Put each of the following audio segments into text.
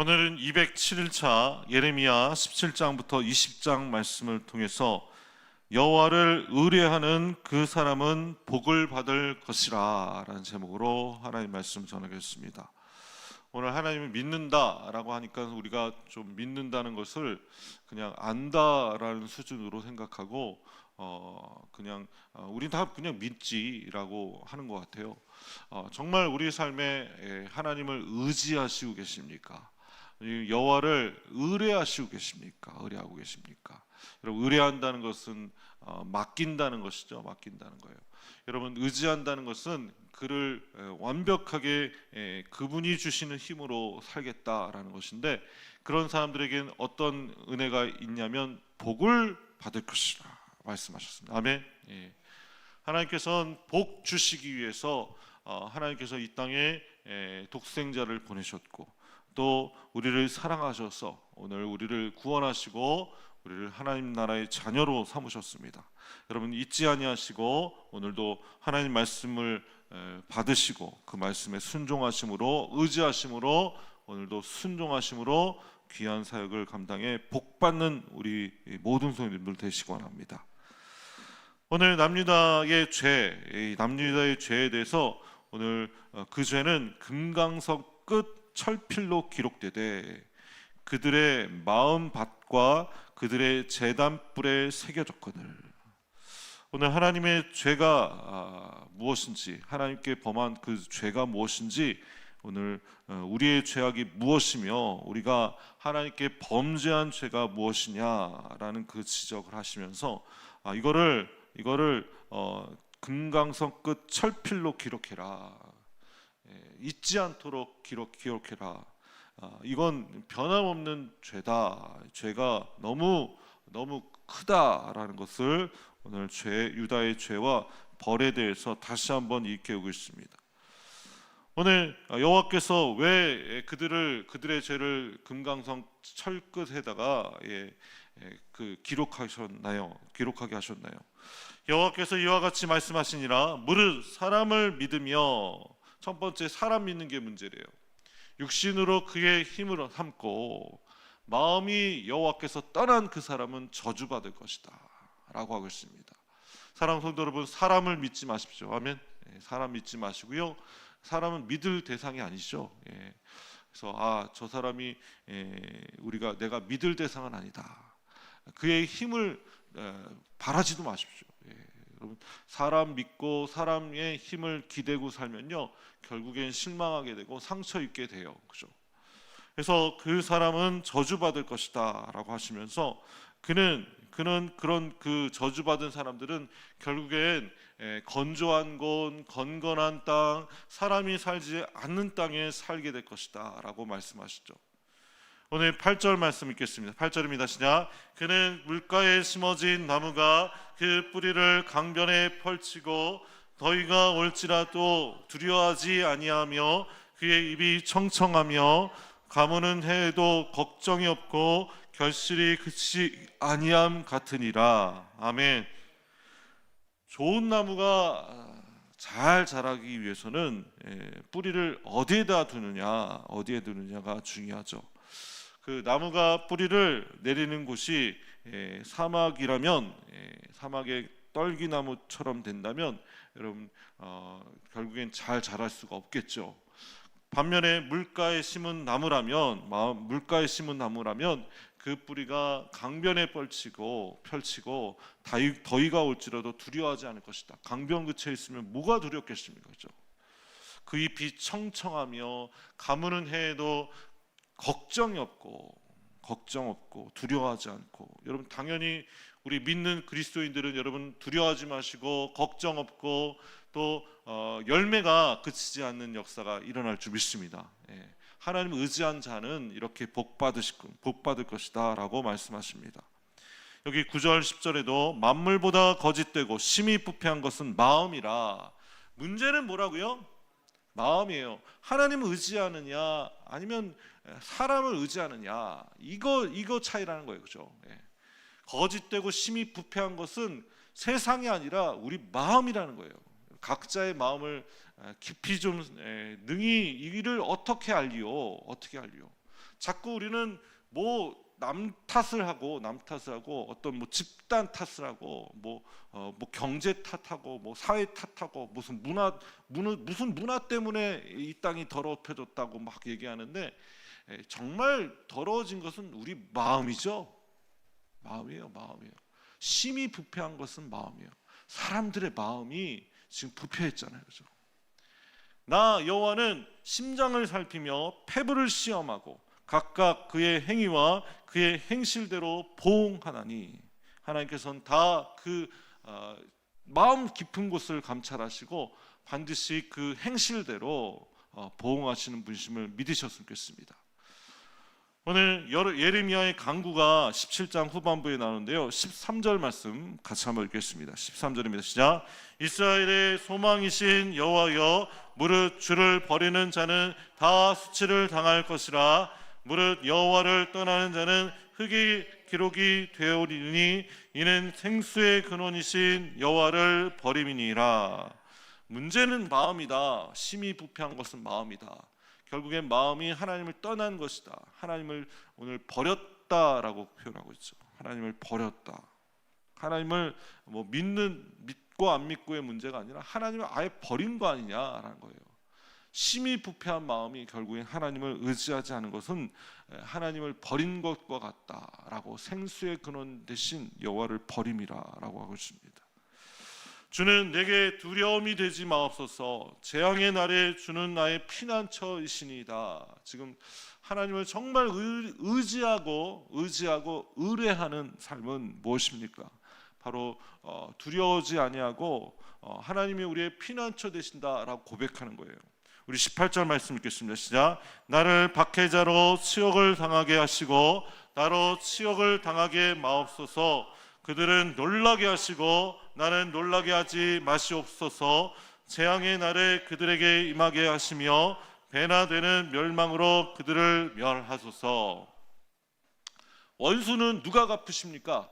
오늘은 207일차 예레미야 17장부터 20장 말씀을 통해서 여호와를 의뢰하는 그 사람은 복을 받을 것이라라는 제목으로 하나님 말씀 전하겠습니다. 오늘 하나님을 믿는다라고 하니까 우리가 좀 믿는다는 것을 그냥 안다라는 수준으로 생각하고 어 그냥 어, 우린 다 그냥 믿지라고 하는 것 같아요. 어, 정말 우리 삶에 에, 하나님을 의지하시고 계십니까? 이 여호와를 의뢰하시고 계십니까? 의뢰하고 계십니까? 여러분 의뢰한다는 것은 어, 맡긴다는 것이죠. 맡긴다는 거예요. 여러분 의지한다는 것은 그를 에, 완벽하게 에, 그분이 주시는 힘으로 살겠다라는 것인데 그런 사람들에게는 어떤 은혜가 있냐면 복을 받을 것이라 말씀하셨습니다. 아멘. 예. 하나님께서는 복 주시기 위해서 어, 하나님께서 이 땅에 에, 독생자를 보내셨고 또 우리를 사랑하셔서 오늘 우리를 구원하시고 우리를 하나님 나라의 자녀로 삼으셨습니다. 여러분 잊지 아니하시고 오늘도 하나님 말씀을 에, 받으시고 그 말씀에 순종하심으로 의지하심으로 오늘도 순종하심으로 귀한 사역을 감당해 복 받는 우리 모든 성도님들 되시기 원합니다. 오늘 남유다의 죄, 이 남유다의 죄에 대해서 오늘 어, 그 죄는 금강석 끝 철필로 기록되되 그들의 마음 밭과 그들의 재단 뿔에 새겨졌거늘. 오늘 하나님의 죄가 아, 무엇인지 하나님께 범한 그 죄가 무엇인지 오늘 어, 우리의 죄악이 무엇이며 우리가 하나님께 범죄한 죄가 무엇이냐라는 그 지적을 하시면서 아, 이거를 이거를 어, 금강석 끝 철필로 기록해라. 예, 잊지 않도록 기록 기록해라. 아, 이건 변함없는 죄다. 죄가 너무 너무 크다라는 것을 오늘 죄 유다의 죄와 벌에 대해서 다시 한번 일깨우고 있습니다. 오늘 여호와께서 왜 그들을 그들의 죄를 금강성 철끝에다가 예, 예, 그 기록하셨나요? 기록하게 하셨나요? 여호와께서 이와 같이 말씀하시니라 무릇 사람을 믿으며 첫 번째 사람 믿는 게 문제래요. 육신으로 그의 힘을 삼고 마음이 여호와께서 떠난 그 사람은 저주받을 것이다라고 하고 있습니다. 사랑 성도 여러분 사람을 믿지 마십시오. 아멘. 예, 사람 믿지 마시고요. 사람은 믿을 대상이 아니죠. 예. 그래서 아 저 사람이 예, 우리가 내가 믿을 대상은 아니다. 그의 힘을 에, 바라지도 마십시오. 예, 여러분 사람 믿고 사람의 힘을 기대고 살면요 결국엔 실망하게 되고 상처 입게 돼요. 그죠? 그래서 그 사람은 저주받을 것이다라고 하시면서 그는 그는 그런 그 저주받은 사람들은 결국엔 에, 건조한 곳, 건건한 땅, 사람이 살지 않는 땅에 살게 될 것이다라고 말씀하시죠. 오늘 8절 말씀 읽겠습니다. 8절입니다. 시작. 그는 물가에 심어진 나무가 그 뿌리를 강변에 펼치고 더위가 올지라도 두려워하지 아니하며 그의 입이 청청하며 가무는 해에도 걱정이 없고 결실이 그치 아니함 같으니라. 아멘. 좋은 나무가 잘 자라기 위해서는 예, 뿌리를 어디에다 두느냐, 어디에 두느냐가 중요하죠. 그 나무가 뿌리를 내리는 곳이 예, 사막이라면 예, 사막의 떨기나무처럼 된다면 여러분 어, 결국엔 잘 자랄 수가 없겠죠. 반면에 물가에 심은 나무라면 물가에 심은 나무라면 그 뿌리가 강변에 펼치고 펼치고 다이- 더위가 올지라도 두려워하지 않을 것이다. 강변 그쳐 있으면 뭐가 두렵겠습니까? 그죠? 그 잎이 청청하며 가무는 해에도 걱정이 없고 걱정 없고 두려워하지 않고 여러분 당연히 우리 믿는 그리스도인들은 여러분 두려워하지 마시고 걱정 없고 또 어, 열매가 그치지 않는 역사가 일어날 줄 믿습니다. 예. 하나님 의지한 자는 이렇게 복 받으실 복 받을 것이다라고 말씀하십니다. 여기 9절 10절에도 만물보다 거짓되고 심히 부패한 것은 마음이라 문제는 뭐라고요? 마음이에요. 하나님을 의지하느냐 아니면 사람을 의지하느냐 이거 이거 차이라는 거예요, 그죠? 예. 거짓되고 심히 부패한 것은 세상이 아니라 우리 마음이라는 거예요. 각자의 마음을 깊이 좀 에, 능히 이를 어떻게 알리요? 어떻게 알리요? 자꾸 우리는 뭐 남 탓을 하고 남 탓을 하고 어떤 뭐 집단 탓을 하고 뭐, 어, 뭐 경제 탓하고 뭐 사회 탓하고 무슨 문화, 문화 무슨 문화 때문에 이 땅이 더럽혀졌다고 막 얘기하는데 에, 정말 더러워진 것은 우리 마음이죠. 마음이에요, 마음이에요. 심히 부패한 것은 마음이에요. 사람들의 마음이 지금 부패했잖아요, 그죠? 나 여호와는 심장을 살피며 폐부를 시험하고 각각 그의 행위와 그의 행실대로 보응하나니 하나님께서는 다그 어, 마음 깊은 곳을 감찰하시고 반드시 그 행실대로 어, 보응하시는 분심을 믿으셨으면 좋겠습니다. 오늘 예레미야의 강구가 17장 후반부에 나오는데요. 13절 말씀 같이 한번 읽겠습니다. 13절입니다. 시작. 이스라엘의 소망이신 여호와여 무릇 주를 버리는 자는 다 수치를 당할 것이라 무릇 여호와를 떠나는 자는 흙이 기록이 되오리니 이는 생수의 근원이신 여호와를 버림이니라. 문제는 마음이다. 심히 부패한 것은 마음이다. 결국엔 마음이 하나님을 떠난 것이다. 하나님을 오늘 버렸다라고 표현하고 있죠. 하나님을 버렸다. 하나님을 뭐 믿는 믿고 안 믿고의 문제가 아니라 하나님을 아예 버린 거 아니냐라는 거예요. 심히 부패한 마음이 결국엔 하나님을 의지하지 않은 것은 하나님을 버린 것과 같다라고 생수의 근원 대신 여호와를 버림이라라고 하고 있습니다. 주는 내게 두려움이 되지 마옵소서. 재앙의 날에 주는 나의 피난처이시니이다. 지금 하나님을 정말 의- 의지하고 의지하고 의뢰하는 삶은 무엇입니까? 바로 어, 두려워지 아니하고 어, 하나님이 우리의 피난처 되신다라고 고백하는 거예요. 우리 18절 말씀 읽겠습니다. 시작. 나를 박해자로 치욕을 당하게 하시고 나로 치욕을 당하게 마옵소서. 그들은 놀라게 하시고 나는 놀라게 하지 마시옵소서. 재앙의 날에 그들에게 임하게 하시며 배나 되는 멸망으로 그들을 멸하소서. 원수는 누가 갚으십니까?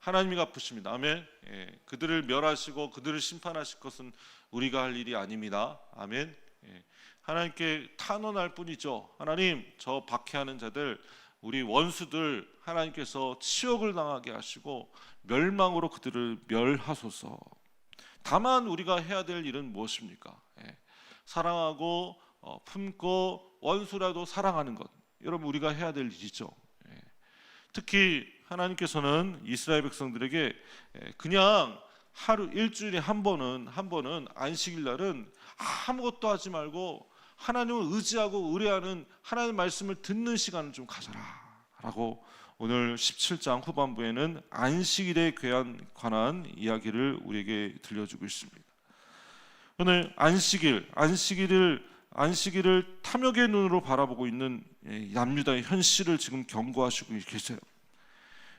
하나님이 갚으십니다. 아멘. 예, 그들을 멸하시고 그들을 심판하실 것은 우리가 할 일이 아닙니다. 아멘. 예, 하나님께 탄원할 뿐이죠. 하나님, 저 박해하는 자들, 우리 원수들 하나님께서 치욕을 당하게 하시고 멸망으로 그들을 멸하소서. 다만 우리가 해야 될 일은 무엇입니까? 예, 사랑하고 어, 품고 원수라도 사랑하는 것. 여러분 우리가 해야 될 일이죠. 예. 특히 하나님께서는 이스라엘 백성들에게 예, 그냥 하루 일주일에 한 번은 한 번은 안식일 날은 아무것도 하지 말고 하나님을 의지하고 의뢰하는 하나님 말씀을 듣는 시간을 좀 가져라라고 오늘 17장 후반부에는 안식일에 관한, 이야기를 우리에게 들려주고 있습니다. 오늘 안식일, 안식일을 안식일을 탐욕의 눈으로 바라보고 있는 예, 남유다의 현실을 지금 경고하시고 계세요.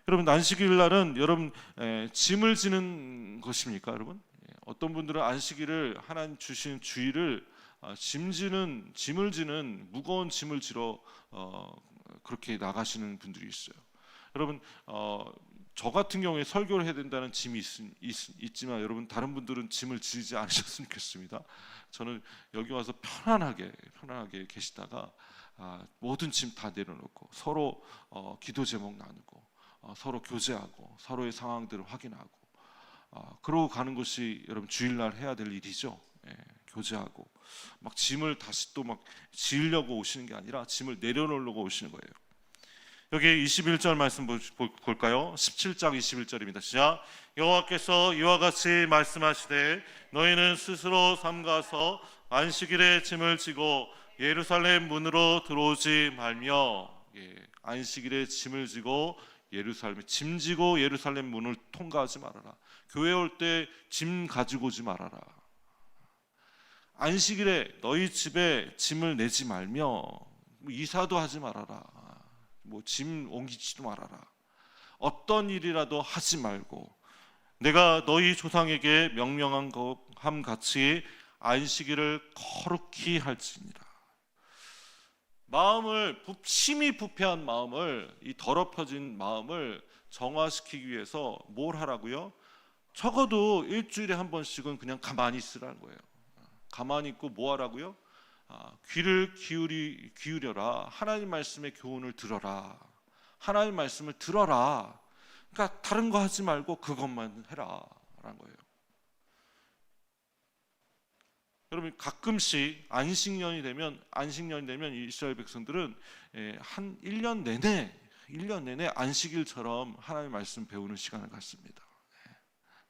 여러분 안식일 날은 여러분 에, 짐을 지는 것입니까, 여러분? 예, 어떤 분들은 안식일을 하나님 주신 주일을 아, 짐지는 짐을 지는 무거운 짐을 지러 어, 그렇게 나가시는 분들이 있어요. 여러분 어, 저 같은 경우에 설교를 해야 된다는 짐이 있, 지만 여러분 다른 분들은 짐을 지지 않으셨으면 좋겠습니다. 저는 여기 와서 편안하게 편안하게 계시다가 아, 모든 짐 다 내려놓고 서로 어, 기도 제목 나누고 어, 서로 교제하고 서로의 상황들을 확인하고 어, 그러고 가는 것이 여러분 주일날 해야 될 일이죠. 예, 교제하고 막 짐을 다시 또 막 지으려고 오시는 게 아니라 짐을 내려놓으려고 오시는 거예요. 여기 21절 말씀 볼까요? 17장 21절입니다. 시작. 여호와께서 이와 같이 말씀하시되 너희는 스스로 삼가서 안식일에 짐을 지고 예루살렘 문으로 들어오지 말며 예, 안식일에 짐을 지고 예루살렘 짐 지고 예루살렘 문을 통과하지 말아라. 교회 올 때 짐 가지고 오지 말아라. 안식일에 너희 집에 짐을 내지 말며 뭐 이사도 하지 말아라. 뭐 짐 옮기지도 말아라. 어떤 일이라도 하지 말고 내가 너희 조상에게 명령한 것함 같이 안식일을 거룩히 할지니라. 마음을 부- 심히 부패한 마음을 이 더럽혀진 마음을 정화시키기 위해서 뭘 하라고요? 적어도 일주일에 한 번씩은 그냥 가만히 있으라는 거예요. 가만히 있고 뭐 하라고요? 아, 귀를 기울이 기울여라. 하나님 말씀의 교훈을 들어라. 하나님 말씀을 들어라. 그러니까 다른 거 하지 말고 그것만 해라라는 거예요. 여러분 가끔씩 안식년이 되면 안식년이 되면 이스라엘 백성들은 예, 한 1년 내내 1년 내내 안식일처럼 하나님 말씀 배우는 시간을 갖습니다. 예,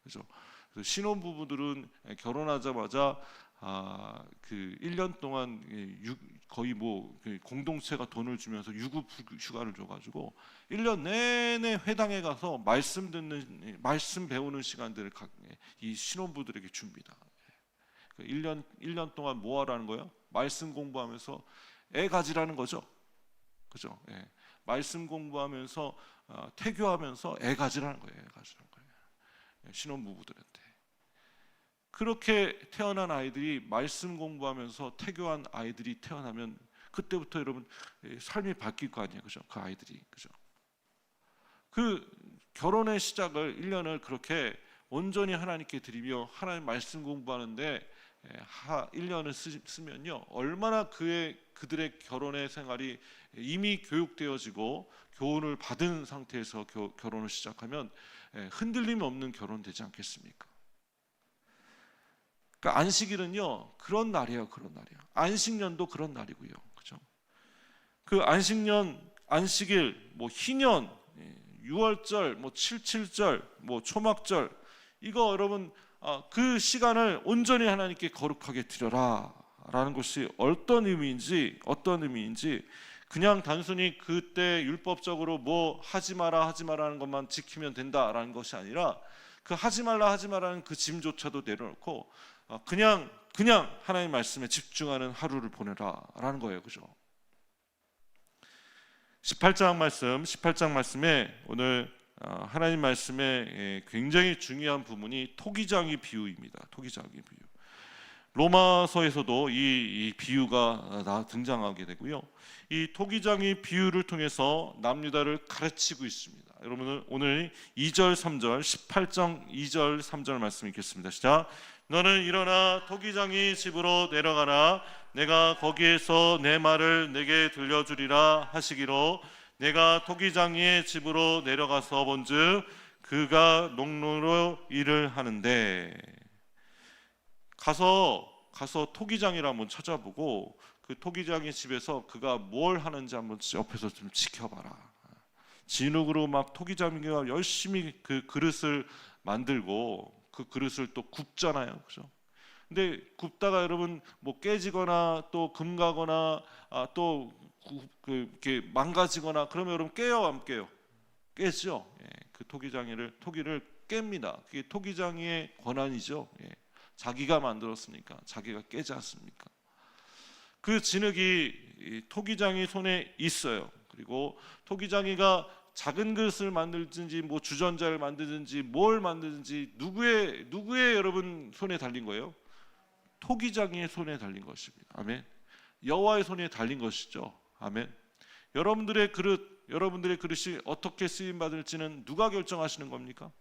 그죠? 그래서 신혼 부부들은 결혼하자마자 아, 그 1년 동안 예, 유- 거의 뭐그 공동체가 돈을 주면서 유급 휴가를 줘 가지고 1년 내내 회당에 가서 말씀 듣는 예, 말씀 배우는 시간들을 각- 예, 이 신혼부들에게 줍니다. 그 1년 1년 동안 뭐 하라는 거예요? 말씀 공부하면서 애 가지라는 거죠. 그죠? 예. 말씀 공부하면서 어, 태교하면서 애 가지라는 거예요. 애 가지라는 거예요. 예, 신혼 부부들한테. 그렇게 태어난 아이들이 말씀 공부하면서 태교한 아이들이 태어나면 그때부터 여러분 예, 삶이 바뀔 거 아니에요. 그죠? 그 아이들이. 그죠? 그 결혼의 시작을 1년을 그렇게 온전히 하나님께 드리며 하나님 말씀 공부하는데 예, 하 1년을 쓰, 쓰면요. 얼마나 그의 그들의 결혼의 생활이 이미 교육되어지고 교훈을 받은 상태에서 겨- 결혼을 시작하면 예, 흔들림 없는 결혼 되지 않겠습니까? 그러니까 안식일은요 그런 날이에요 그런 날이에요 안식년도 그런 날이고요 그죠 그 안식년 안식일 뭐 희년 예, 유월절 뭐 칠칠절 뭐 초막절 이거 여러분 아, 그 시간을 온전히 하나님께 거룩하게 드려라 라는 것이 어떤 의미인지 어떤 의미인지 그냥 단순히 그때 율법적으로 뭐 하지 마라 하지 마라는 것만 지키면 된다라는 것이 아니라 그 하지 말라 하지 마라는 그 짐조차도 내려놓고 어, 그냥 그냥 하나님 말씀에 집중하는 하루를 보내라라는 거예요. 그죠? 18장 말씀, 18장 말씀에 오늘 어, 하나님 말씀에 예, 굉장히 중요한 부분이 토기장이 비유입니다. 토기장이 비유. 로마서에서도 이, 이 비유가 나 등장하게 되고요. 이 토기장이 비유를 통해서 남유다를 가르치고 있습니다. 여러분은 오늘 2절, 3절, 18장 2절, 3절 말씀 읽겠습니다. 시작. 너는 일어나 토기장이 집으로 내려가라. 내가 거기에서 내 말을 내게 들려주리라 하시기로 내가 토기장이의 집으로 내려가서 본즉 그가 농로로 일을 하는데 가서 가서 토기장이라 한번 찾아보고 그 토기장의 집에서 그가 뭘 하는지 한번 옆에서 좀 지켜봐라. 진흙으로 막 토기장이가 열심히 그 그릇을 만들고 그 그릇을 또 굽잖아요, 그죠? 근데 굽다가 여러분 뭐 깨지거나 또 금가거나 아, 또 구- 그 이렇게 망가지거나 그러면 여러분 깨요 안 깨요? 깨죠. 예, 그 토기장이를 토기를 깹니다. 그게 토기장이의 권한이죠. 예, 자기가 만들었으니까 자기가 깨지 않습니까? 그 진흙이 이 토기장이 손에 있어요. 그리고 토기장이가 작은 그릇을 만들든지 뭐 주전자를 만들든지 뭘 만들든지 누구의 누구의 여러분 손에 달린 거예요? 토기장이의 손에 달린 것입니다. 아멘. 여호와의 손에 달린 것이죠. 아멘. 여러분들의 그릇, 여러분들의 그릇이 어떻게 쓰임 받을지는 누가 결정하시는 겁니까?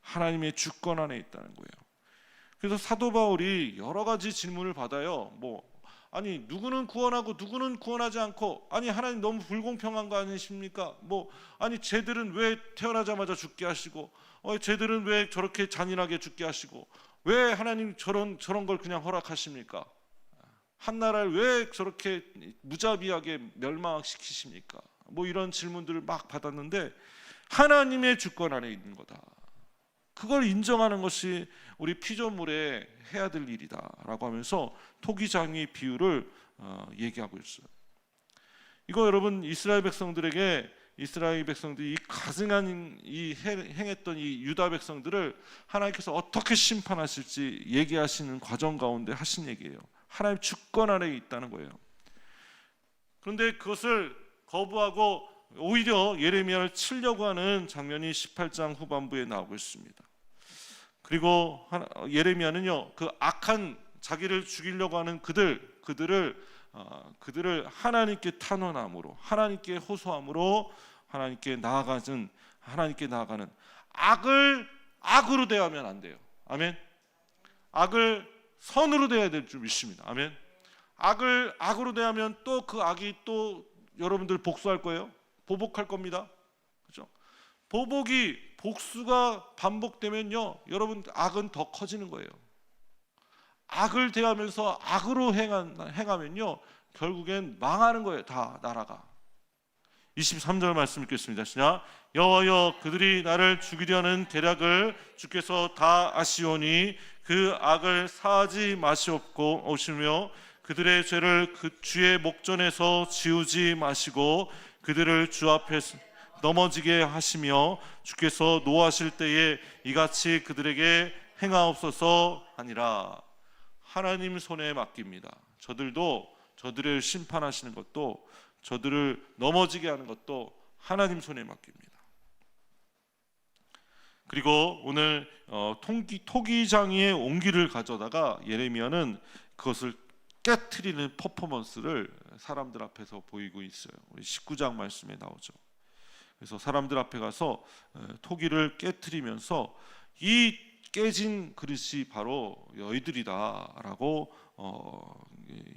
하나님의 주권 안에 있다는 거예요. 그래서 사도 바울이 여러 가지 질문을 받아요. 뭐 아니 누구는 구원하고 누구는 구원하지 않고 아니 하나님 너무 불공평한 거 아니십니까? 뭐 아니 쟤들은 왜 태어나자마자 죽게 하시고 어 쟤들은 왜 저렇게 잔인하게 죽게 하시고 왜 하나님 저런 저런 걸 그냥 허락하십니까? 한 나라를 왜 저렇게 무자비하게 멸망시키십니까? 뭐 이런 질문들을 막 받았는데 하나님의 주권 안에 있는 거다. 그걸 인정하는 것이 우리 피조물에 해야 될 일이다라고 하면서 토기장의 비유를 어, 얘기하고 있어요. 이거 여러분 이스라엘 백성들에게 이스라엘 백성들이 이 가증한 이 행- 행했던 이 유다 백성들을 하나님께서 어떻게 심판하실지 얘기하시는 과정 가운데 하신 얘기예요. 하나님 주권 안에 있다는 거예요. 그런데 그것을 거부하고 오히려 예레미야를 치려고 하는 장면이 18장 후반부에 나오고 있습니다. 그리고 예레미야는요 그 악한 자기를 죽이려고 하는 그들 그들을 어, 그들을 하나님께 탄원함으로 하나님께 호소함으로 하나님께 나아가는 하나님께 나아가는 악을 악으로 대하면 안 돼요. 아멘. 악을 선으로 대해야 될 줄 믿습니다. 아멘. 악을 악으로 대하면 또 그 악이 또 여러분들 복수할 거예요. 보복할 겁니다. 그죠? 보복이 복수가 반복되면요. 여러분 악은 더 커지는 거예요. 악을 대하면서 악으로 행한, 행하면요. 결국엔 망하는 거예요. 다 나라가. 23절 말씀 읽겠습니다. 시작. 여호와여 그들이 나를 죽이려는 대략을 주께서 다 아시오니 그 악을 사하지 마시옵고 오시며 그들의 죄를 그 주의 목전에서 지우지 마시고 그들을 주 앞에 넘어지게 하시며 주께서 노하실 때에 이같이 그들에게 행하옵소서 하니라 하나님 손에 맡깁니다. 저들도 저들을 심판하시는 것도 저들을 넘어지게 하는 것도 하나님 손에 맡깁니다. 그리고 오늘 어, 통기, 토기장이의 옹기를 가져다가 예레미야는 그것을 깨트리는 퍼포먼스를 사람들 앞에서 보이고 있어요. 우리 19장 말씀에 나오죠. 그래서 사람들 앞에 가서 어, 토기를 깨트리면서 이 깨진 그릇이 바로 너희들이다라고 어,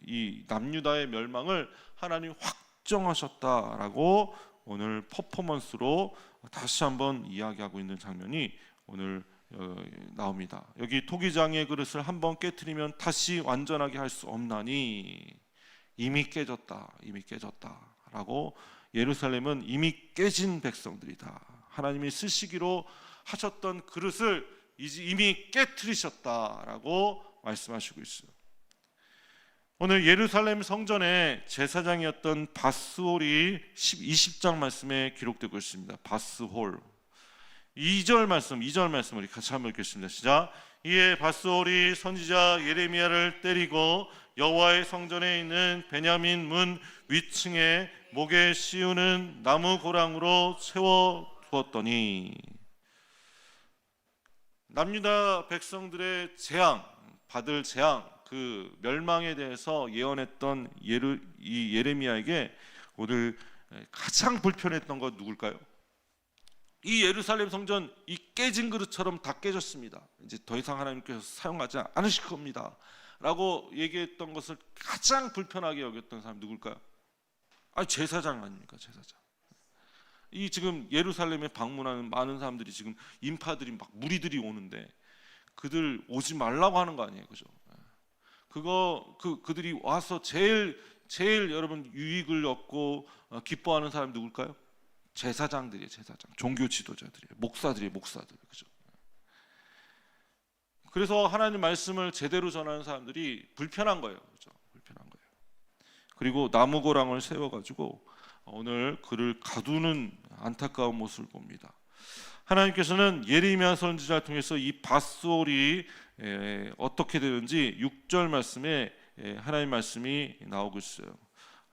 이 남유다의 멸망을 하나님 확 정하셨다라고 오늘 퍼포먼스로 다시 한번 이야기하고 있는 장면이 오늘 어, 나옵니다. 여기 토기장의 그릇을 한번 깨뜨리면 다시 완전하게 할 수 없나니 이미 깨졌다. 이미 깨졌다라고 예루살렘은 이미 깨진 백성들이다. 하나님이 쓰시기로 하셨던 그릇을 이미 깨뜨리셨다라고 말씀하시고 있어요. 오늘 예루살렘 성전의 제사장이었던 바스홀이 20장 말씀에 기록되고 있습니다. 바스홀 2절 말씀, 2절 말씀 우리 같이 한번 읽겠습니다. 시작. 이에 바스홀이 선지자 예레미야를 때리고 여호와의 성전에 있는 베냐민 문 위층에 목에 씌우는 나무 고랑으로 채워 두었더니 남유다 백성들의 재앙 받을 재앙 그 멸망에 대해서 예언했던 예르, 이 예레미야에게 오늘 가장 불편했던 건 누굴까요? 이 예루살렘 성전 이 깨진 그릇처럼 다 깨졌습니다. 이제 더 이상 하나님께서 사용하지 않으실 겁니다. 라고 얘기했던 것을 가장 불편하게 여겼던 사람 누굴까요? 아 제사장 아닙니까 제사장. 이 지금 예루살렘에 방문하는 많은 사람들이 지금 인파들이 막 무리들이 오는데 그들 오지 말라고 하는 거 아니에요, 그죠? 그거 그 그들이 와서 제일 제일 여러분 유익을 얻고 어, 기뻐하는 사람 누굴까요? 제사장들이에요, 제사장. 종교 지도자들이에요. 목사들이에요, 목사들. 그죠? 그래서 하나님 말씀을 제대로 전하는 사람들이 불편한 거예요. 그죠? 불편한 거예요. 그리고 나무 고랑을 세워 가지고 오늘 그를 가두는 안타까운 모습을 봅니다. 하나님께서는 예레미야 선지자를 통해서 이 밧솔이 어떻게 되는지 6절 말씀에 하나님 말씀이 나오고 있어요.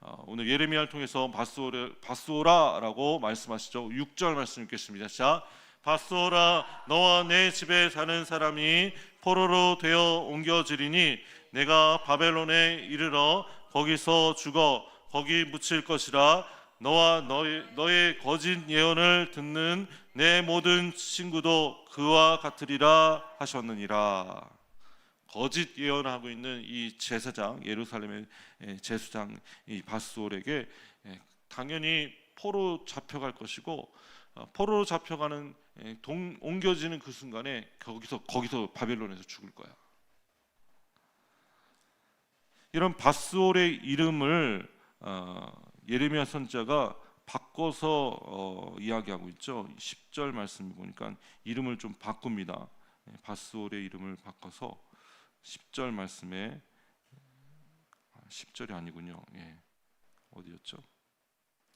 어, 오늘 예레미야를 통해서 바스오라, 바스오라라고 말씀하시죠. 6절 말씀 읽겠습니다. 자, 바스오라 너와 내 집에 사는 사람이 포로로 되어 옮겨지리니 내가 바벨론에 이르러 거기서 죽어 거기 묻힐 것이라 너와 너의, 너의 거짓 예언을 듣는 내 모든 친구도 그와 같으리라 하셨느니라. 거짓 예언하고 있는 이 제사장 예루살렘의 제수장 이 바스올에게 당연히 포로 잡혀갈 것이고 어, 포로 잡혀가는 동, 옮겨지는 그 순간에 거기서 거기서 바벨론에서 죽을 거야. 이런 바스올의 이름을 어, 예레미야 선자가 바꿔서 어, 이야기하고 있죠. 10절 말씀 보니까 이름을 좀 바꿉니다. 바스올의 이름을 바꿔서 10절 말씀에 10절이 아, 아니군요. 예. 어디였죠?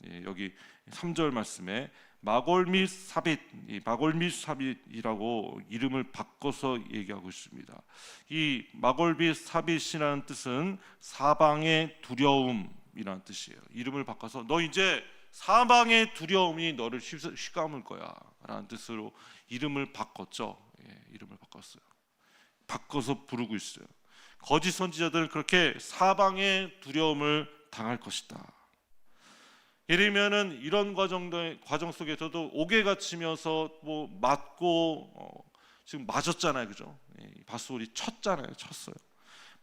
예, 여기 3절 말씀에 마골 및 사빗, 마골 및 사빗이라고 이름을 바꿔서 얘기하고 있습니다. 이 마골 및 사빗이라는 뜻은 사방의 두려움 이라는 뜻이에요. 이름을 바꿔서 너 이제 사방의 두려움이 너를 휘감을 거야라는 뜻으로 이름을 바꿨죠. 예, 이름을 바꿨어요. 바꿔서 부르고 있어요. 거짓 선지자들은 그렇게 사방의 두려움을 당할 것이다. 예레미야는 이런 과정 과정 속에서도 옥에 갇히면서 뭐 맞고 어, 지금 맞았잖아요, 그죠? 예, 바스올이 쳤잖아요, 쳤어요.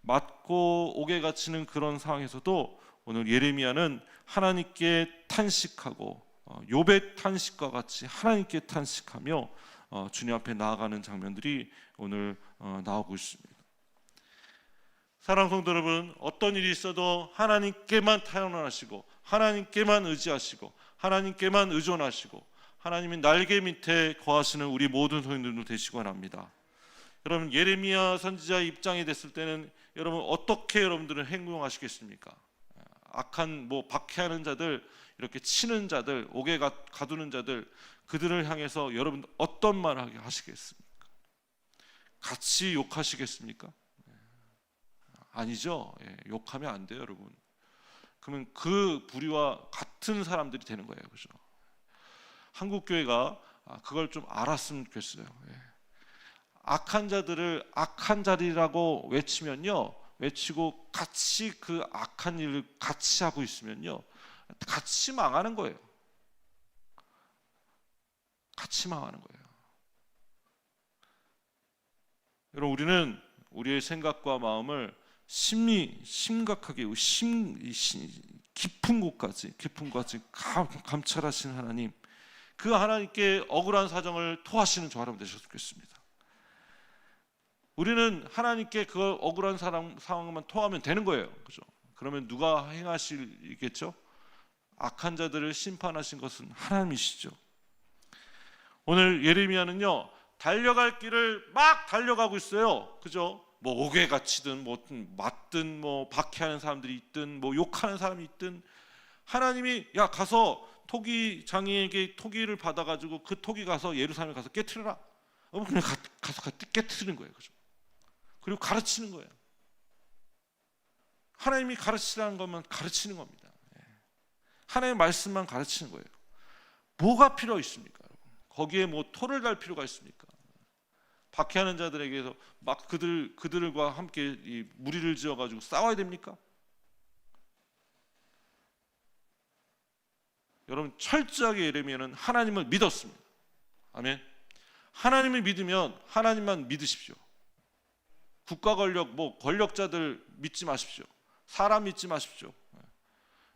맞고 옥에 갇히는 그런 상황에서도 오늘 예레미야는 하나님께 탄식하고 어, 욥의 탄식과 같이 하나님께 탄식하며 어, 주님 앞에 나아가는 장면들이 오늘 어, 나오고 있습니다. 사랑하는 성도 여러분, 어떤 일이 있어도 하나님께만 타연하시고 하나님께만 의지하시고 하나님께만 의존하시고 하나님의 날개 밑에 거하시는 우리 모든 성인들도 되시기 바랍니다. 여러분 예레미야 선지자의 입장이 됐을 때는 여러분 어떻게 여러분들은 행동하시겠습니까? 악한 뭐 박해하는 자들 이렇게 치는 자들 옥에 가, 가두는 자들 그들을 향해서 여러분 어떤 말을 하시겠습니까? 같이 욕하시겠습니까? 아니죠. 예, 욕하면 안 돼요, 여러분. 그러면 그 부류와 같은 사람들이 되는 거예요, 그죠? 한국 교회가 아, 그걸 좀 알았으면 좋겠어요. 예. 악한 자들을 악한 자리라고 외치면요, 외치고 같이 그 악한 일을 같이 하고 있으면요, 같이 망하는 거예요. 같이 망하는 거예요. 여러분 우리는 우리의 생각과 마음을 심리 심각하게 심, 깊은 곳까지 깊은 곳까지 감, 감찰하시는 하나님 그 하나님께 억울한 사정을 토하시는 저 여러분 되셨으면 좋겠습니다. 우리는 하나님께 그 억울한 사람, 상황만 토하면 되는 거예요. 그죠? 그러면 누가 행하시겠죠? 악한 자들을 심판하신 것은 하나님이시죠. 오늘 예레미야는요 달려갈 길을 막 달려가고 있어요. 그죠? 뭐 옥에 갇히든 뭐 맞든 뭐 박해하는 사람들이 있든 뭐 욕하는 사람이 있든 하나님이 야 가서 토기 장이에게 토기를 받아 가지고 그 토기 가서 예루살렘에 가서 깨트려라. 어 그냥 가, 가- 깨트리는 거예요. 그죠? 그리고 가르치는 거예요. 하나님이 가르치라는 것만 가르치는 겁니다. 예. 하나님의 말씀만 가르치는 거예요. 뭐가 필요 있습니까? 거기에 뭐 토를 달 필요가 있습니까? 박해하는 자들에게서 막 그들 그들과 함께 이 무리를 지어 가지고 싸워야 됩니까? 여러분 철저하게 예레미야는 하나님을 믿었습니다. 아멘. 하나님을 믿으면 하나님만 믿으십시오. 국가 권력 뭐 권력자들 믿지 마십시오. 사람 믿지 마십시오.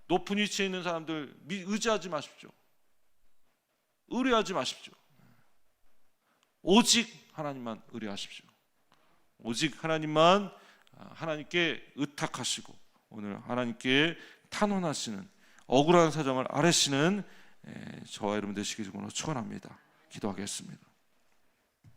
높은 위치에 있는 사람들 미- 의지하지 마십시오. 의뢰하지 마십시오. 오직 하나님만 의뢰하십시오. 오직 하나님만 아, 하나님께 의탁하시고 오늘 하나님께 탄원하시는 억울한 사정을 아뢰시는 에, 저와 여러분 되시기 원로 축원합니다. 기도하겠습니다.